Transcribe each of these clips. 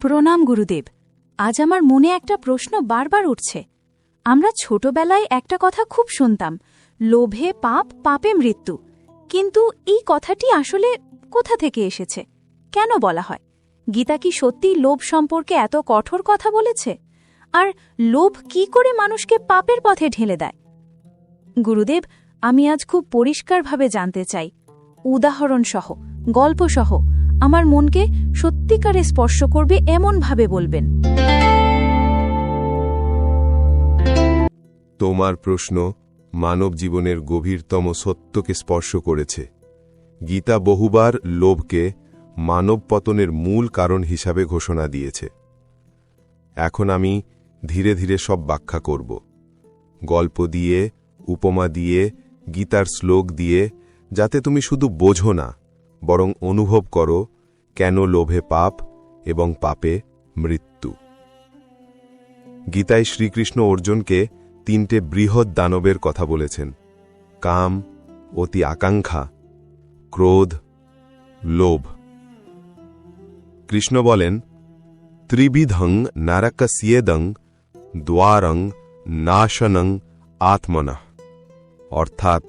প্রণাম গুরুদেব। আজ আমার মনে একটা প্রশ্ন বারবার উঠছে। আমরা ছোটবেলায় একটা কথা খুব শুনতাম, লোভে পাপ, পাপে মৃত্যু। কিন্তু এই কথাটি আসলে কোথা থেকে এসেছে? কেন বলা হয়? গীতা কি সত্যি লোভ সম্পর্কে এত কঠোর কথা বলেছে? আর লোভ কি করে মানুষকে পাপের পথে ঢেলে দেয়? গুরুদেব, আমি আজ খুব পরিষ্কারভাবে জানতে চাই। উদাহরণসহ, গল্পসহ আমার মনকে সত্যিকারে স্পর্শ করবে এমনভাবে বলবেন। তোমার প্রশ্ন মানব জীবনের গভীরতম সত্যকে স্পর্শ করেছে। গীতা বহুবার লোভকে মানব পতনের মূল কারণ হিসাবে ঘোষণা দিয়েছে। এখন আমি ধীরে ধীরে সব ব্যাখ্যা করব। গল্প দিয়ে, উপমা দিয়ে, গীতার শ্লোক দিয়ে, যাতে তুমি শুধু বোঝো না, বরং অনুভব করো কেন লোভে পাপ এবং পাপে মৃত্যু? গীতায় শ্রীকৃষ্ণ অর্জুনকে তিনটে বৃহৎ দানবের কথা বলেছেন। কাম, অতি আকাঙ্ক্ষা, ক্রোধ, লোভ। কৃষ্ণ বলেন, ত্রিবিধং নারকসিয়েদং দ্বারং নাশনং আত্মনঃ। অর্থাৎ,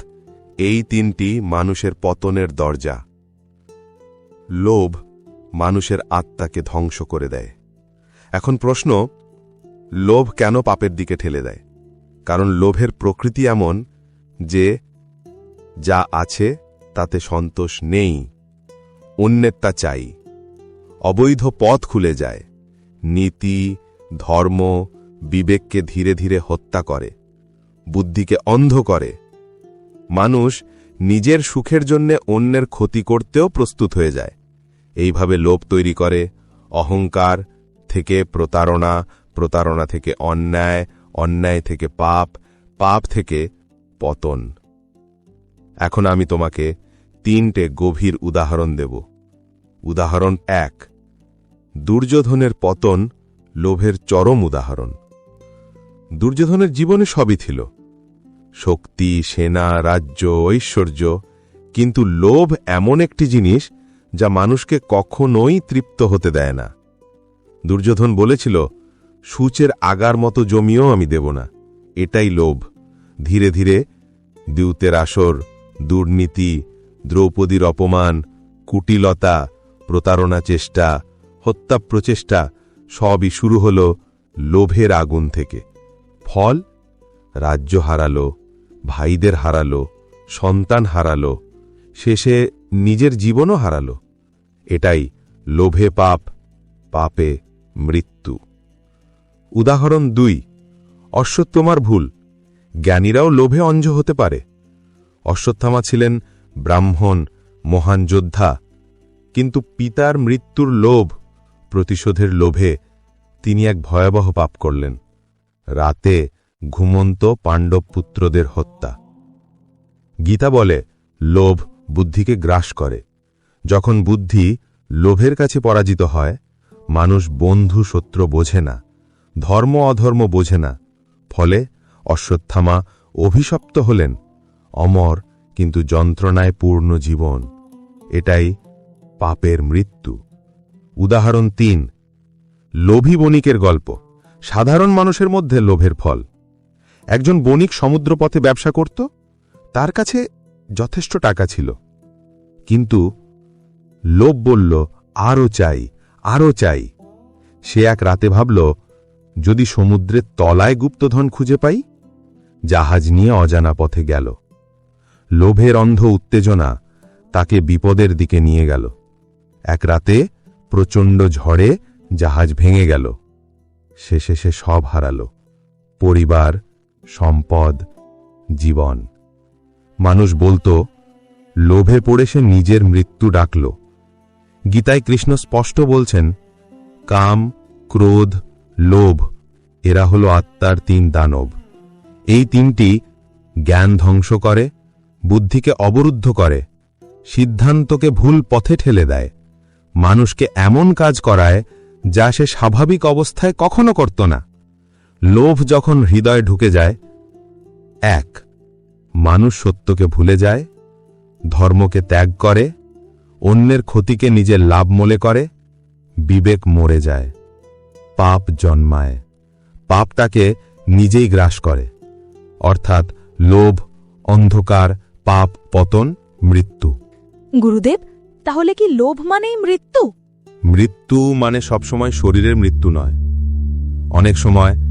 এই তিনটি মানুষের পতনের দরজা। লোভ মানুষের আত্মাকে ধ্বংস করে দেয়। এখন প্রশ্ন, লোভ কেন পাপের দিকে ঠেলে দেয়? কারণ লোভের প্রকৃতি এমন যে, যা আছে তাতে সন্তোষ নেই, অন্যের তা চাই। অবৈধ পথ খুলে যায়, নীতি, ধর্ম, বিবেককে ধীরে ধীরে হত্যা করে, বুদ্ধিকে অন্ধ করে। মানুষ নিজের সুখের জন্যে অন্যের ক্ষতি করতেও প্রস্তুত হয়ে যায়। এইভাবে লোভ তৈরি করে, অহংকার থেকে প্রতারণা প্রতারণা থেকে অন্যায় অন্যায় থেকে পাপ পাপ থেকে পতন। এখন আমি তোমাকে তিনটে গভীর উদাহরণ দেব। উদাহরণ এক, দুর্যোধনের পতন লোভের চরম উদাহরণ। দুর্যোধনের জীবনে সবই ছিল। শক্তি, সেনা, রাজ্য, ঐশ্বর্য, কিন্তু লোভ এমন একটি জিনিস যা মানুষকে কখনোই তৃপ্ত হতে দেয় না। দুর্যোধন বলেছিল, সূচের আগার মতো জমিও আমি দেব না। এটাই লোভ। ধীরে ধীরে দিউতের আসর, দুর্নীতি, দ্রৌপদীর অপমান, কুটিলতা, প্রতারণা চেষ্টা, হত্যা প্রচেষ্টা, সবই শুরু হল লোভের আগুন থেকে। ফল রাজ্য হারালো, ভাইদের হারালো, সন্তান হারালো। শেষে নিজের জীবনও হারালো। এটাই লোভে পাপ, পাপে মৃত্যু। উদাহরণ দুই অশ্বত্থমার ভুল। জ্ঞানীরাও লোভে অঞ্জ হতে পারে। অশ্বত্থামা ছিলেন ব্রাহ্মণ, মহান যোদ্ধা। কিন্তু পিতার মৃত্যুর লোভ, প্রতিশোধের লোভে তিনি এক ভয়াবহ পাপ করলেন। রাতে ঘুমন্ত পাণ্ডব পুত্রদের হত্যা। গীতা বলে, লোভ বুদ্ধিকে গ্রাস করে। যখন বুদ্ধি লোভের কাছে পরাজিত হয়, মানুষ বন্ধু শত্রু বোঝে না, ধর্ম অধর্ম বোঝে না, ফলে অশ্বত্থামা অভিশপ্ত হলেন, অমর কিন্তু যন্ত্রণায় পূর্ণ জীবন, এটাই পাপের মৃত্যু। উদাহরণ তিন, লোভী বণিকের গল্প। সাধারণ মানুষের মধ্যে লোভের ফল। একজন বণিক সমুদ্রপথে ব্যবসা করত, তার কাছে যথেষ্ট টাকা ছিল। কিন্তু লোভ বলল, আরও চাই আরও চাই। সে এক রাতে ভাবল, যদি সমুদ্রের তলায় গুপ্তধন খুঁজে পাই? জাহাজ নিয়ে অজানা পথে গেল। লোভের অন্ধ উত্তেজনা তাকে বিপদের দিকে নিয়ে গেল। এক রাতে প্রচণ্ড ঝড়ে জাহাজ ভেঙে গেল। শেষে সে সব হারাল। পরিবার, সম্পদ, জীবন। মানুষ বলতো, লোভে পড়ে সে নিজের মৃত্যু ডাকল। গীতায় কৃষ্ণ স্পষ্ট বলছেন, কাম, ক্রোধ, লোভ, এরা হল আত্মার তিন দানব। এই তিনটি জ্ঞান ধ্বংস করে, বুদ্ধিকে অবরুদ্ধ করে, সিদ্ধান্তকে ভুল পথে ঠেলে দেয়। মানুষকে এমন কাজ করায়, যা সে স্বাভাবিক অবস্থায় কখনো করত না। লোভ যখন হৃদয়ে ঢুকে যায়, এক মানুষ সত্যকে ভুলে যায় ধর্মকে ত্যাগ করে অন্যের ক্ষতিকে নিজের লাভ মনে করে বিবেক মরে যায় পাপ জন্মায়। পাপ তাকে নিজেই গ্রাস করে অর্থাৎ লোভ অন্ধকার পাপ পতন মৃত্যু। গুরুদেব তাহলে কি লোভ মানেই মৃত্যু? মৃত্যু মানে সবসময় শরীরের মৃত্যু নয়। অনেক সময়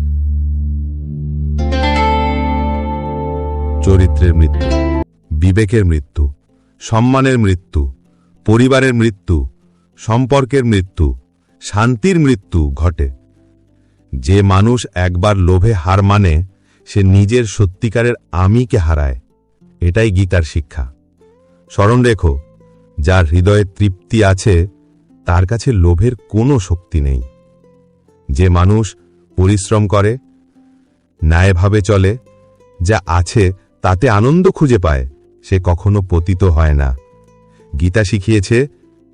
চরিত্রের মৃত্যু, বিবেকের মৃত্যু, সম্মানের মৃত্যু, পরিবারের মৃত্যু, সম্পর্কের মৃত্যু, শান্তির মৃত্যু ঘটে। যে মানুষ একবার লোভে হার মানে সে নিজের সত্যিকারের আমিকে হারায়। এটাই গীতার শিক্ষা। স্মরণ রেখো, যার হৃদয়ে তৃপ্তি আছে, তার কাছে লোভের কোনো শক্তি নেই। যে মানুষ পরিশ্রম করে, ন্যায়ভাবে চলে, যা আছে তাতে আনন্দ খুঁজে পায়। সে কখনো পতিত হয় না। গীতা শিখিয়েছে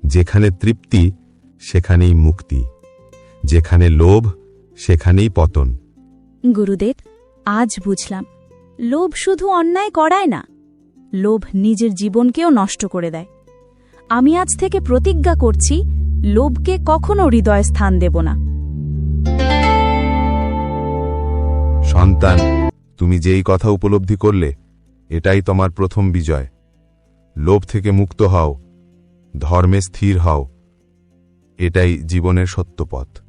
যেখানে তৃপ্তি সেখানেই মুক্তি। যেখানে লোভ সেখানেই পতন। গুরুদেব আজ বুঝলাম। লোভ শুধু অন্যায় করায় না লোভ নিজের জীবনকেও নষ্ট করে দেয়। আমি আজ থেকে প্রতিজ্ঞা করছি লোভকে কখনো হৃদয়ে স্থান দেব না। সন্তান তুমি যেই কথা উপলব্ধি করলে এটাই তোমার প্রথম বিজয়। লোভ থেকে মুক্ত হও, ধর্মে স্থির হও। এটাই জীবনের সত্য পথ